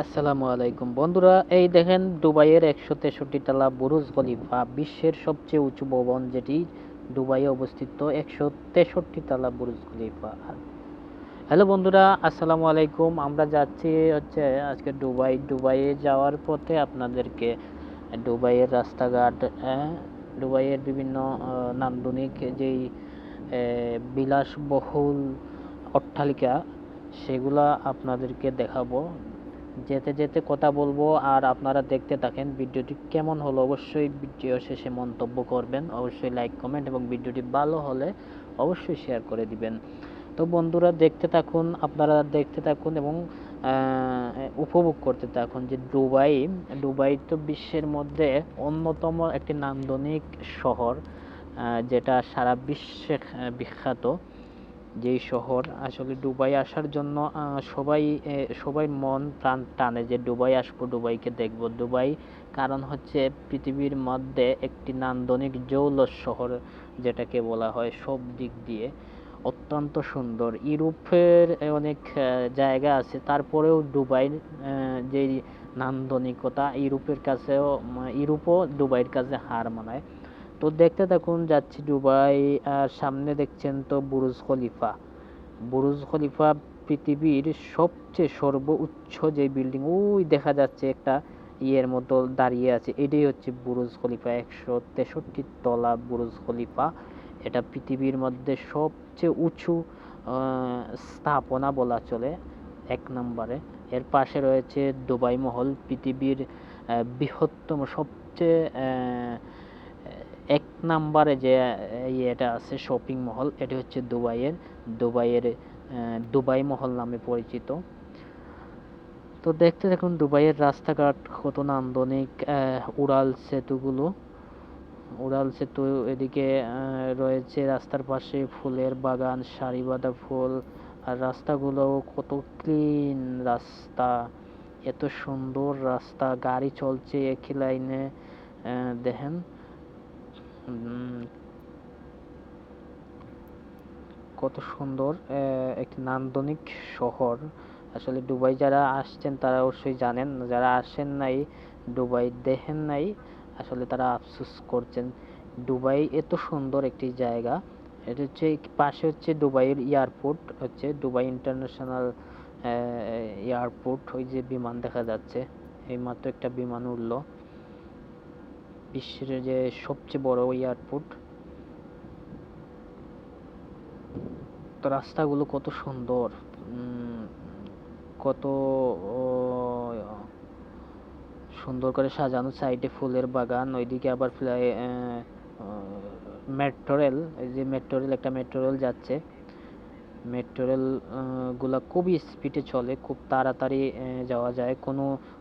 আসসালামু আলাইকুম। বন্ধুরা এই দেখেন দুবাইয়ের একশো তেষট্টি তলা বুরুজ খলিফা বিশ্বের সবচেয়ে উঁচু ভবন যেটি দুবাইয়ে অবস্থিত একশো তেষট্টি তলা বুরুজ খলিফা। হ্যালো বন্ধুরা আসসালামু আলাইকুম। আমরা যাচ্ছি হচ্ছে আজকে দুবাই। দুবাইয়ে যাওয়ার পথে আপনাদেরকে দুবাইয়ের রাস্তাঘাট হ্যাঁ, দুবাইয়ের বিভিন্ন নান্দনিক যেই বিলাসবহুল অট্টালিকা সেগুলা আপনাদেরকে দেখাবো। যেতে যেতে কথা বলব আর আপনারা দেখতে থাকেন ভিডিওটি কেমন হলো অবশ্যই ভিডিও শেষে মন্তব্য করবেন। অবশ্যই লাইক কমেন্ট এবং ভিডিওটি ভালো হলে অবশ্যই শেয়ার করে দিবেন। তো বন্ধুরা দেখতে থাকুন, আপনারা দেখতে থাকুন এবং উপভোগ করতে থাকুন যে দুবাই দুবাই তো বিশ্বের মধ্যে অন্যতম একটি নান্দনিক শহর যেটা সারা বিশ্বে বিখ্যাত। যেই শহর, আসলে দুবাই আসার জন্য সবাই সবাই মন প্রাণ টানে যে দুবাই আসব, দুবাইকে দেখব। দুবাই কারণ হচ্ছে পৃথিবীর মধ্যে একটি নান্দনিক জৌলস শহর, যেটাকে বলা হয় সব দিক দিয়ে। অত্যন্ত সুন্দর। ইউরোপের অনেক জায়গা আছে। তারপরেও দুবাই যে নান্দনিকতা, ইউরোপের কাছেও, ইউরোপও দুবাইয়ের কাছে হার মানায়। তো দেখতে থাকুন, যাচ্ছি দুবাই, আর সামনে দেখছেন তো বুরুজ খলিফা। বুরুজ খলিফা পৃথিবীর সবচেয়ে সর্বোচ্চ যে বিল্ডিং ওই দেখা যাচ্ছে একটা ইয়ের মতো দাঁড়িয়ে আছে। এটাই হচ্ছে বুরুজ খলিফা, একশো তেষট্টি তলা বুরুজ খলিফা। এটা পৃথিবীর মধ্যে সবচেয়ে উঁচু স্থাপনা বলা চলে এক নম্বরে। এর পাশে রয়েছে দুবাই মহল, পৃথিবীর বৃহত্তম, সবচেয়ে এক নাম্বারে যে ইয়েটা আছে শপিং মহল এটি হচ্ছে দুবাইয়ের দুবাইয়ের দুবাই মহল নামে পরিচিত। তো দেখতে দেখুন দুবাইয়ের রাস্তাঘাট কত নান্দনিক উড়াল সেতুগুলো। উড়াল সেতু এদিকে রয়েছে রাস্তার পাশে ফুলের বাগান, সারিবাঁধা ফুল, আর রাস্তাগুলো কত ক্লিন রাস্তা। এত সুন্দর রাস্তা, গাড়ি চলছে একই লাইনে দেখেন। কত সুন্দর একটি নান্দনিক শহর। আসলে দুবাই যারা আসছেন তারা অবশ্যই জানেন, যারা আসেন নাই, দুবাই দেখেন নাই, আসলে তারা আফসোস করছেন। দুবাই এত সুন্দর একটি জায়গা। এটা হচ্ছে পাশে হচ্ছে দুবাইয়ের এয়ারপোর্ট, হচ্ছে দুবাই ইন্টারন্যাশনাল এয়ারপোর্ট, ওই যে বিমান দেখা যাচ্ছে। এইমাত্র একটা বিমান উঠল বিশ্বের যে সবচেয়ে বড় এয়ারপোর্ট, তো রাস্তাগুলো কত সুন্দর কত সুন্দর করে সাজানো সাইডে ফুলের বাগান, ওইদিকে আবার মেট্রো রেল এই যে মেট্রো রেল একটা মেট্রো রেল যাচ্ছে। মেট্রো রেলগুলা খুবই স্পিডে চলে, খুব তাড়াতাড়ি যাওয়া যায়। কোনো